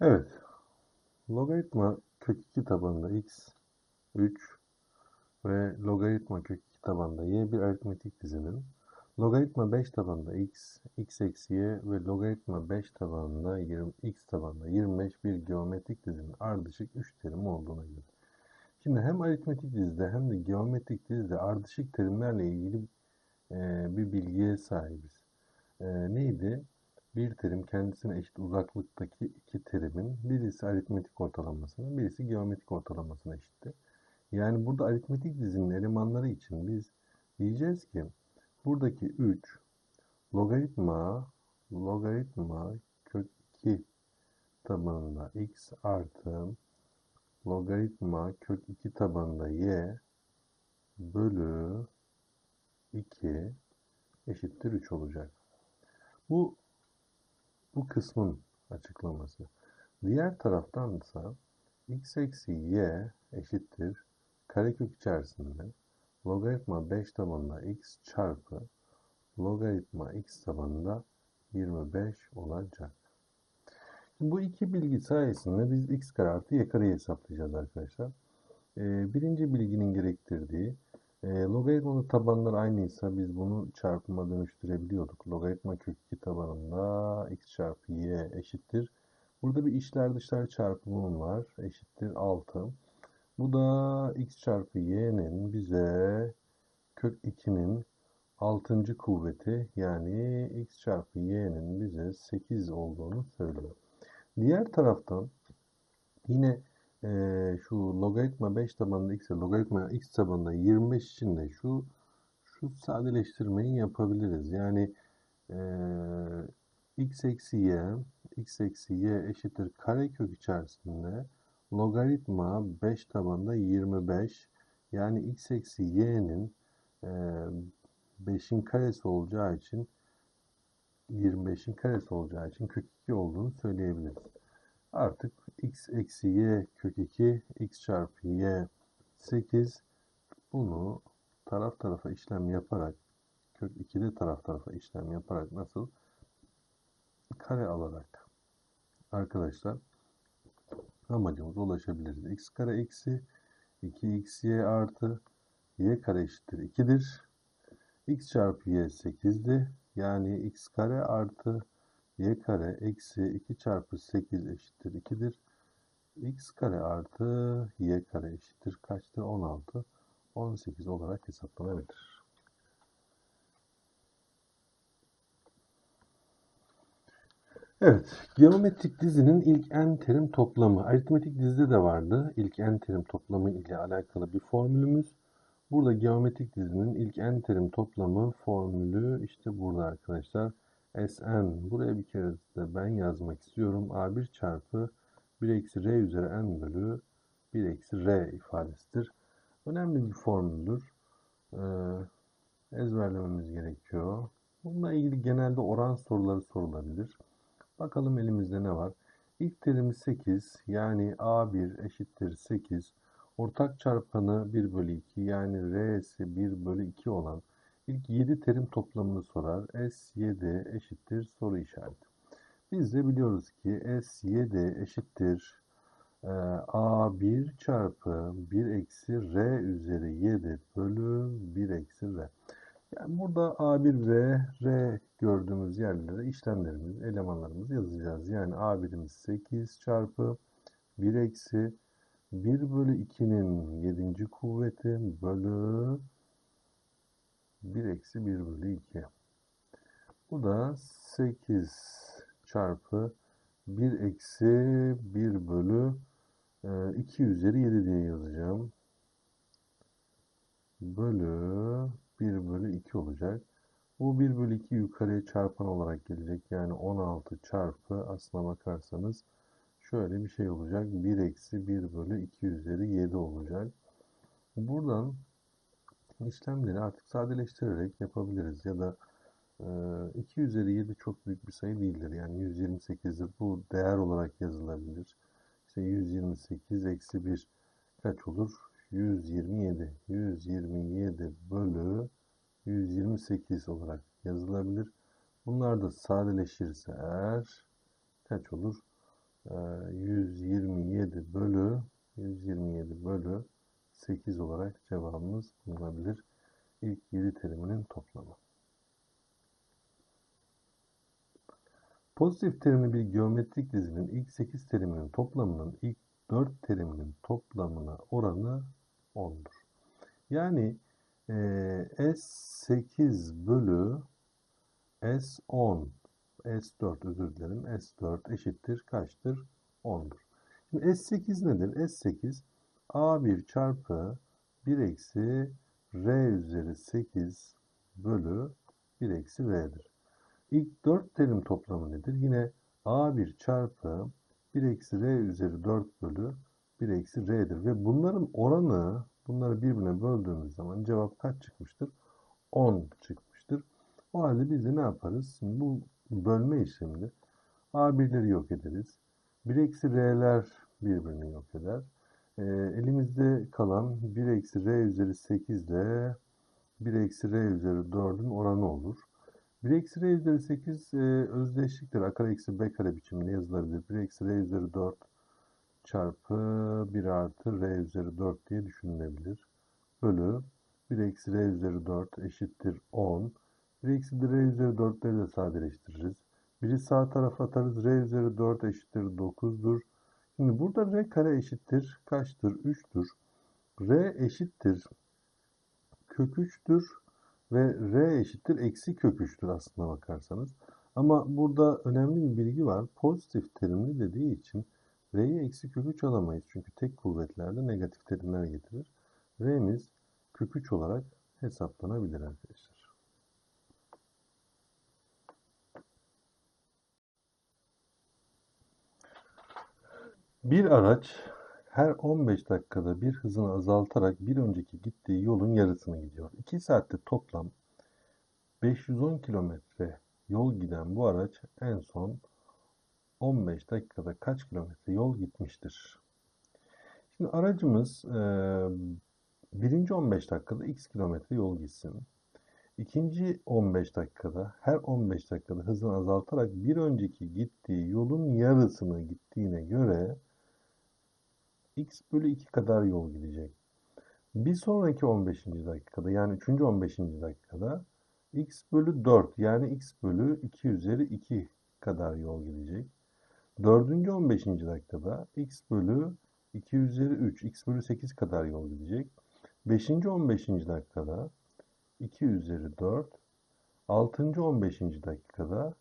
Evet. Logaritma kök 2 tabanında x 3 ve logaritma kök 2 tabanında y bir aritmetik dizinin logaritma 5 tabanında x, x eksi y ve logaritma 5 tabanında 20, x tabanında 25 bir geometrik dizinin ardışık 3 terim olduğuna göre. Şimdi hem aritmetik dizide hem de geometrik dizide ardışık terimlerle ilgili e, bir bilgiye sahibiz. E, neydi? Bir terim kendisine eşit uzaklıktaki iki terimin birisi aritmetik ortalamasına, birisi geometrik ortalamasına eşitti. Yani burada aritmetik dizinin elemanları için biz diyeceğiz ki buradaki 3 logaritma logaritma kök 2 tabanında x artı logaritma kök 2 tabanında y bölü 2 eşittir 3 olacak. Bu bu kısmın açıklaması. Diğer taraftan ise x eksi y eşittir karekök içerisinde logaritma 5 tabanında x çarpı logaritma x tabanında 25 olacak. Bu iki bilgi sayesinde biz x kare artı y kareyi hesaplayacağız arkadaşlar. Ee, birinci bilginin gerektirdiği e, logaritmanın tabanları aynıysa biz bunu çarpıma dönüştürebiliyorduk. Logaritma kök 2 tabanında x çarpı y eşittir. Burada bir içler dışlar çarpımım var. Eşittir 6. Bu da x çarpı y'nin bize kök 2'nin 6. kuvveti yani x çarpı y'nin bize 8 olduğunu söylüyor. Diğer taraftan yine e, şu logaritma 5 tabanında x logaritma x tabanında 25 için de şu şu sadeleştirmeyi yapabiliriz. Yani e, x eksi y x eksi y eşittir karekök içerisinde logaritma 5 tabanında 25 yani x eksi y'nin e, 5'in karesi olacağı için 25'in karesi olacağı için kök 2 olduğunu söyleyebiliriz. Artık x eksi y kök 2 x çarpı y 8 bunu taraf tarafa işlem yaparak kök 2'de taraf tarafa işlem yaparak nasıl kare alarak arkadaşlar amacımıza ulaşabiliriz. x kare eksi 2xy artı y kare eşittir 2'dir. x çarpı y 8'di. Yani x kare artı y kare eksi 2 çarpı 8 eşittir 2'dir. x kare artı y kare eşittir kaçtır? 16. 18 olarak hesaplanabilir. Evet, geometrik dizinin ilk n terim toplamı. Aritmetik dizide de vardı. İlk n terim toplamı ile alakalı bir formülümüz. Burada geometrik dizinin ilk n terim toplamı formülü işte burada arkadaşlar. Sn. Buraya bir kere de ben yazmak istiyorum. A1 çarpı 1 eksi R üzeri n bölü 1 eksi R ifadesidir. Önemli bir formüldür. Ee, ezberlememiz gerekiyor. Bununla ilgili genelde oran soruları sorulabilir. Bakalım elimizde ne var? İlk terimi 8 yani A1 eşittir 8. Ortak çarpanı 1 bölü 2 yani R'si 1 bölü 2 olan İlk 7 terim toplamını sorar. S7 eşittir soru işareti. Biz de biliyoruz ki S7 eşittir e, A1 çarpı 1 eksi R üzeri 7 bölü 1 eksi R. Yani burada A1 ve R gördüğümüz yerlere işlemlerimiz, elemanlarımızı yazacağız. Yani A1'imiz 8 çarpı 1 eksi 1 bölü 2'nin 7. kuvveti bölü 1 eksi 1 bölü 2. Bu da 8 çarpı 1 eksi 1 bölü 2 e, üzeri 7 diye yazacağım. Bölü 1 bölü 2 olacak. Bu 1 bölü 2 yukarıya çarpan olarak gelecek. Yani 16 çarpı aslına bakarsanız şöyle bir şey olacak. 1 eksi 1 bölü 2 üzeri 7 olacak. Buradan işlemleri artık sadeleştirerek yapabiliriz. Ya da 2 üzeri 7 çok büyük bir sayı değildir. Yani 128'dir. Bu değer olarak yazılabilir. İşte 128 eksi 1 kaç olur? 127. 127 bölü 128 olarak yazılabilir. Bunlar da sadeleşirse eğer kaç olur? e, 127 bölü 127 bölü 8 olarak cevabımız bulunabilir. İlk 7 teriminin toplamı. Pozitif terimli bir geometrik dizinin ilk 8 teriminin toplamının ilk 4 teriminin toplamına oranı 10'dur. Yani e, S8 bölü S10 S4 özür dilerim S4 eşittir kaçtır? 10'dur. Şimdi S8 nedir? S8 A1 çarpı 1 eksi R üzeri 8 bölü 1 eksi R'dir. İlk 4 terim toplamı nedir? Yine A1 çarpı 1 eksi R üzeri 4 bölü 1 eksi R'dir. Ve bunların oranı, bunları birbirine böldüğümüz zaman cevap kaç çıkmıştır? 10 çıkmıştır. O halde biz de ne yaparız? Şimdi bu bölme işleminde A1'leri yok ederiz. 1 eksi R'ler birbirini yok eder. E, elimizde kalan 1 eksi R üzeri 8 ile 1 eksi R üzeri 4'ün oranı olur. 1 eksi R üzeri 8 e, özdeşliktir. A kare eksi B kare biçiminde yazılabilir. 1 eksi R üzeri 4 çarpı 1 artı R üzeri 4 diye düşünülebilir. Bölü 1 eksi R üzeri 4 eşittir 10. 1 eksi R üzeri 4'leri de sadeleştiririz. Biri sağ tarafa atarız. R üzeri 4 eşittir 9'dur. Şimdi burada R kare eşittir kaçtır? 3'tür. R eşittir kök 3'tür ve R eşittir eksi kök 3'tür aslına bakarsanız. Ama burada önemli bir bilgi var. Pozitif terimli dediği için R'yi eksi kök 3 alamayız. Çünkü tek kuvvetlerde negatif terimler getirir. R'miz kök 3 olarak hesaplanabilir arkadaşlar. Bir araç her 15 dakikada bir hızını azaltarak bir önceki gittiği yolun yarısını gidiyor. 2 saatte toplam 510 kilometre yol giden bu araç en son 15 dakikada kaç kilometre yol gitmiştir? Şimdi aracımız e, birinci 15 dakikada x kilometre yol gitsin. İkinci 15 dakikada her 15 dakikada hızını azaltarak bir önceki gittiği yolun yarısını gittiğine göre x bölü 2 kadar yol gidecek. Bir sonraki 15. dakikada yani 3. 15. dakikada x bölü 4 yani x bölü 2 üzeri 2 kadar yol gidecek. 4. 15. dakikada x bölü 2 üzeri 3 x bölü 8 kadar yol gidecek. 5. 15. dakikada 2 üzeri 4 6. 15. dakikada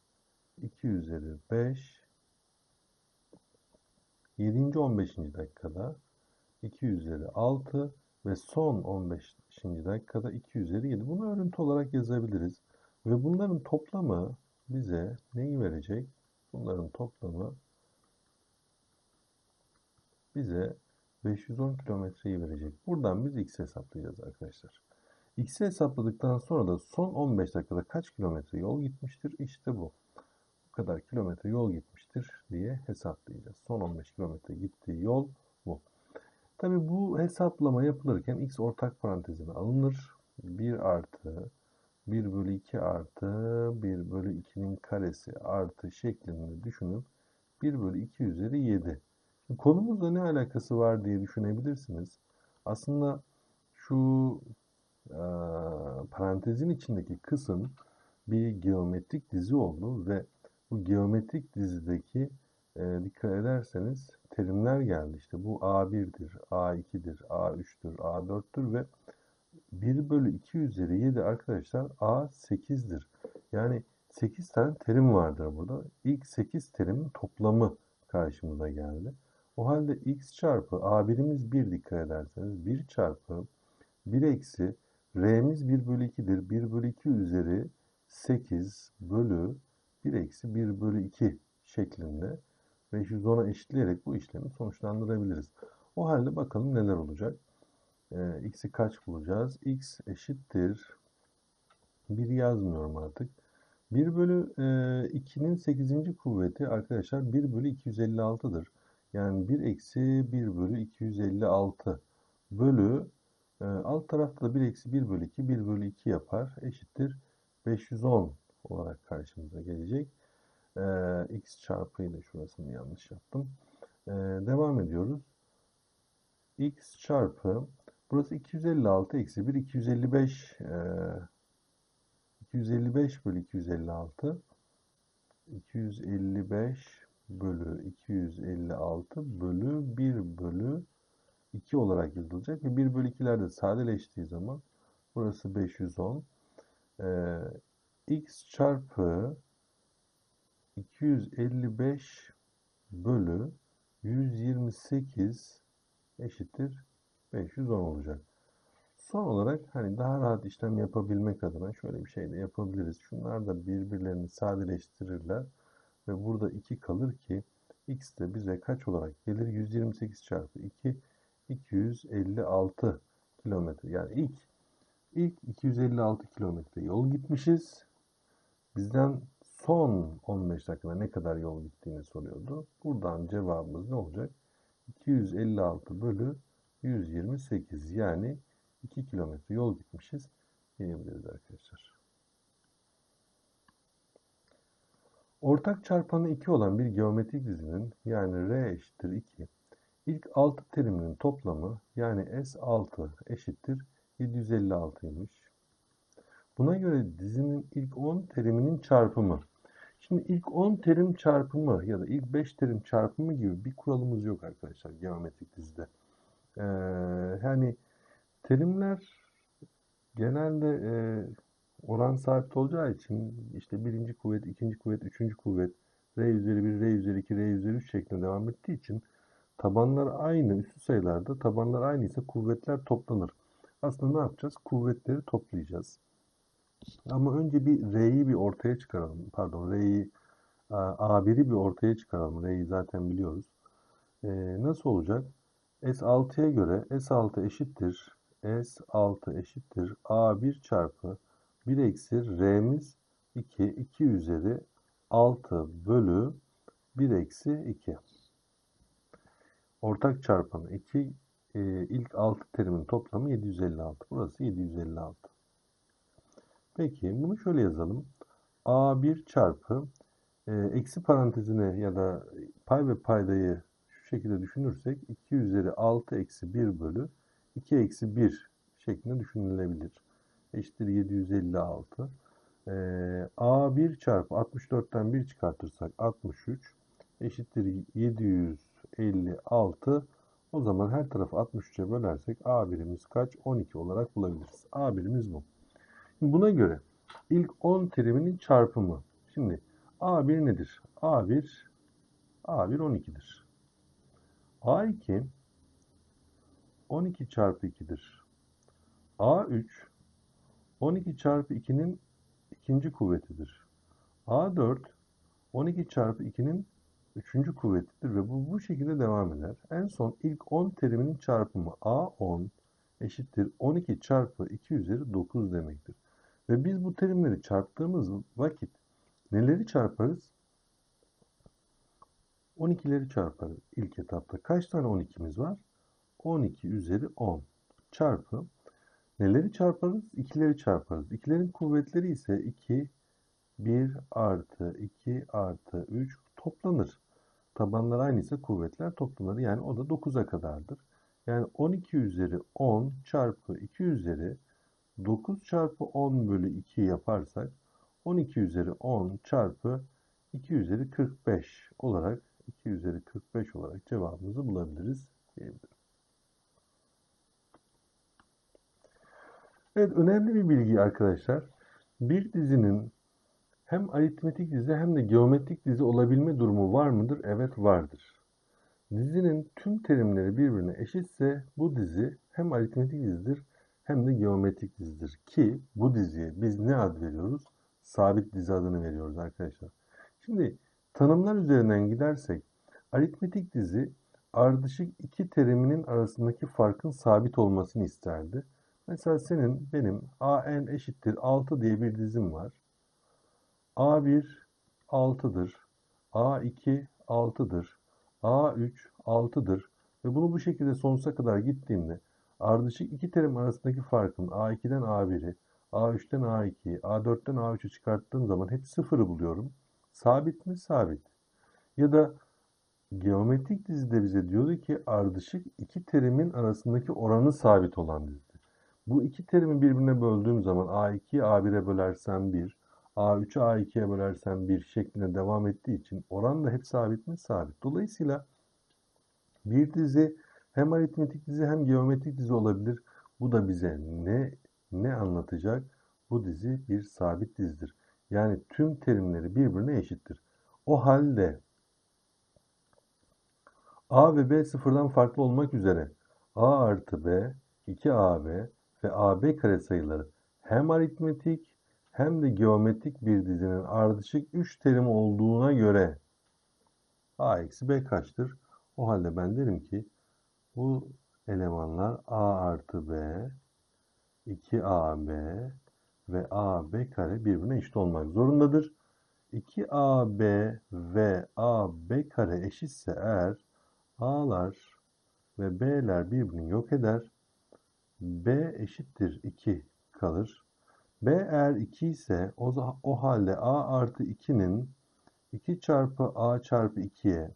2 üzeri 5 7. 15. dakikada 2 üzeri 6 ve son 15. dakikada 2 üzeri 7. Bunu örüntü olarak yazabiliriz. Ve bunların toplamı bize neyi verecek? Bunların toplamı bize 510 kilometreyi verecek. Buradan biz x hesaplayacağız arkadaşlar. X'i hesapladıktan sonra da son 15 dakikada kaç kilometre yol gitmiştir? İşte bu. Bu kadar kilometre yol gitmiştir diye hesaplayacağız. Son 15 kilometre gittiği yol bu. Tabi bu hesaplama yapılırken x ortak parantezine alınır. 1 artı 1 bölü 2 artı 1 bölü 2'nin karesi artı şeklinde düşünüp 1 bölü 2 üzeri 7. Şimdi konumuzla ne alakası var diye düşünebilirsiniz. Aslında şu e, parantezin içindeki kısım bir geometrik dizi oldu ve bu geometrik dizideki e, dikkat ederseniz terimler geldi. İşte bu A1'dir, A2'dir, A3'tür, A4'tür ve 1 bölü 2 üzeri 7 arkadaşlar A8'dir. Yani 8 tane terim vardır burada. İlk 8 terimin toplamı karşımıza geldi. O halde x çarpı A1'imiz 1 dikkat ederseniz 1 çarpı 1 eksi R'miz 1 bölü 2'dir. 1 bölü 2 üzeri 8 bölü 1 eksi 1 bölü 2 şeklinde 510'a eşitleyerek bu işlemi sonuçlandırabiliriz. O halde bakalım neler olacak. Ee, x'i kaç bulacağız? x eşittir. 1 yazmıyorum artık. 1 bölü e, 2'nin 8. kuvveti arkadaşlar 1 bölü 256'dır. Yani 1 eksi 1 bölü 256 bölü e, alt tarafta da 1 eksi 1 bölü 2 1 bölü 2 yapar. Eşittir 510 olarak karşımıza gelecek. Ee, x çarpıyla şurasını yanlış yaptım. Ee, devam ediyoruz. x çarpı burası 256 eksi 1 255 e, 255 bölü 256 255 bölü 256 bölü 1 bölü 2 olarak yazılacak ve 1 bölü 2'ler de sadeleştiği zaman burası 510 ee, x çarpı 255 bölü 128 eşittir 510 olacak. Son olarak hani daha rahat işlem yapabilmek adına şöyle bir şey de yapabiliriz. Şunlar da birbirlerini sadeleştirirler ve burada 2 kalır ki x de bize kaç olarak gelir? 128 çarpı 2 256 kilometre. Yani ilk ilk 256 kilometre yol gitmişiz. Bizden son 15 dakikada ne kadar yol gittiğini soruyordu. Buradan cevabımız ne olacak? 256 bölü 128 yani 2 kilometre yol gitmişiz diyebiliriz arkadaşlar. Ortak çarpanı 2 olan bir geometrik dizinin yani R eşittir 2 ilk 6 teriminin toplamı yani S6 eşittir 756'ymış. Buna göre dizinin ilk 10 teriminin çarpımı. Şimdi ilk 10 terim çarpımı ya da ilk 5 terim çarpımı gibi bir kuralımız yok arkadaşlar geometrik dizide. Ee, yani terimler genelde e, oran sabit olacağı için işte birinci kuvvet, ikinci kuvvet, üçüncü kuvvet, R üzeri 1, R üzeri 2, R üzeri 3 şeklinde devam ettiği için tabanlar aynı, üstü sayılarda tabanlar aynı ise kuvvetler toplanır. Aslında ne yapacağız? Kuvvetleri toplayacağız. Ama önce bir R'yi bir ortaya çıkaralım. Pardon R'yi A1'i bir ortaya çıkaralım. R'yi zaten biliyoruz. Ee, nasıl olacak? S6'ya göre S6 eşittir. S6 eşittir. A1 çarpı 1 eksi R'miz 2. 2 üzeri 6 bölü 1 eksi 2. Ortak çarpanı 2. E, ilk 6 terimin toplamı 756. Burası 756. Peki bunu şöyle yazalım. A1 çarpı e, eksi parantezine ya da pay ve paydayı şu şekilde düşünürsek 2 üzeri 6 eksi 1 bölü 2 eksi 1 şeklinde düşünülebilir. Eşittir 756. E, A1 çarpı 64'ten 1 çıkartırsak 63 eşittir 756. O zaman her tarafı 63'e bölersek A birimiz kaç? 12 olarak bulabiliriz. A birimiz bu. Buna göre ilk 10 teriminin çarpımı. Şimdi A1 nedir? A1 A1 12'dir. A2 12 çarpı 2'dir. A3 12 çarpı 2'nin ikinci kuvvetidir. A4 12 çarpı 2'nin üçüncü kuvvetidir ve bu bu şekilde devam eder. En son ilk 10 teriminin çarpımı A10 eşittir 12 çarpı 2 üzeri 9 demektir. Ve biz bu terimleri çarptığımız vakit neleri çarparız? 12'leri çarparız ilk etapta. Kaç tane 12'miz var? 12 üzeri 10 çarpı neleri çarparız? 2'leri çarparız. 2'lerin kuvvetleri ise 2, 1 artı 2 artı 3 toplanır. Tabanlar aynı ise kuvvetler toplanır. Yani o da 9'a kadardır. Yani 12 üzeri 10 çarpı 2 üzeri 9 çarpı 10 bölü 2 yaparsak 12 üzeri 10 çarpı 2 üzeri 45 olarak 2 üzeri 45 olarak cevabımızı bulabiliriz diyebilirim. Evet önemli bir bilgi arkadaşlar. Bir dizinin hem aritmetik dizi hem de geometrik dizi olabilme durumu var mıdır? Evet vardır. Dizinin tüm terimleri birbirine eşitse bu dizi hem aritmetik dizidir hem de geometrik dizidir. Ki bu diziye biz ne ad veriyoruz? Sabit dizi adını veriyoruz arkadaşlar. Şimdi tanımlar üzerinden gidersek aritmetik dizi ardışık iki teriminin arasındaki farkın sabit olmasını isterdi. Mesela senin benim an eşittir 6 diye bir dizim var. A1 6'dır. A2 6'dır. A3 6'dır. Ve bunu bu şekilde sonsuza kadar gittiğimde ardışık iki terim arasındaki farkın A2'den A1'i, A3'ten A2'yi, A4'ten A3'ü çıkarttığım zaman hep sıfırı buluyorum. Sabit mi? Sabit. Ya da geometrik dizide bize diyordu ki ardışık iki terimin arasındaki oranı sabit olan dizidir. Bu iki terimi birbirine böldüğüm zaman A2'yi A1'e bölersem 1, A3'ü A2'ye bölersem 1 şeklinde devam ettiği için oran da hep sabit mi? Sabit. Dolayısıyla bir dizi hem aritmetik dizi hem geometrik dizi olabilir. Bu da bize ne ne anlatacak? Bu dizi bir sabit dizidir. Yani tüm terimleri birbirine eşittir. O halde A ve B sıfırdan farklı olmak üzere A artı B, 2AB ve AB kare sayıları hem aritmetik hem de geometrik bir dizinin ardışık 3 terim olduğuna göre A eksi B kaçtır? O halde ben derim ki bu elemanlar A artı B, 2AB ve AB kare birbirine eşit olmak zorundadır. 2AB ve AB kare eşitse eğer A'lar ve B'ler birbirini yok eder. B eşittir 2 kalır. B eğer 2 ise o, o halde A artı 2'nin 2 çarpı A çarpı 2'ye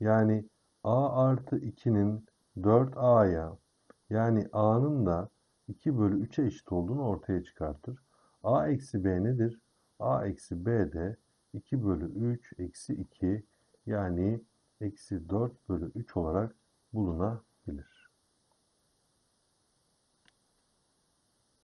yani A artı 2'nin 4A'ya yani A'nın da 2 bölü 3'e eşit olduğunu ortaya çıkartır. A eksi B nedir? A eksi B de 2 bölü 3 eksi 2 yani eksi 4 bölü 3 olarak bulunabilir.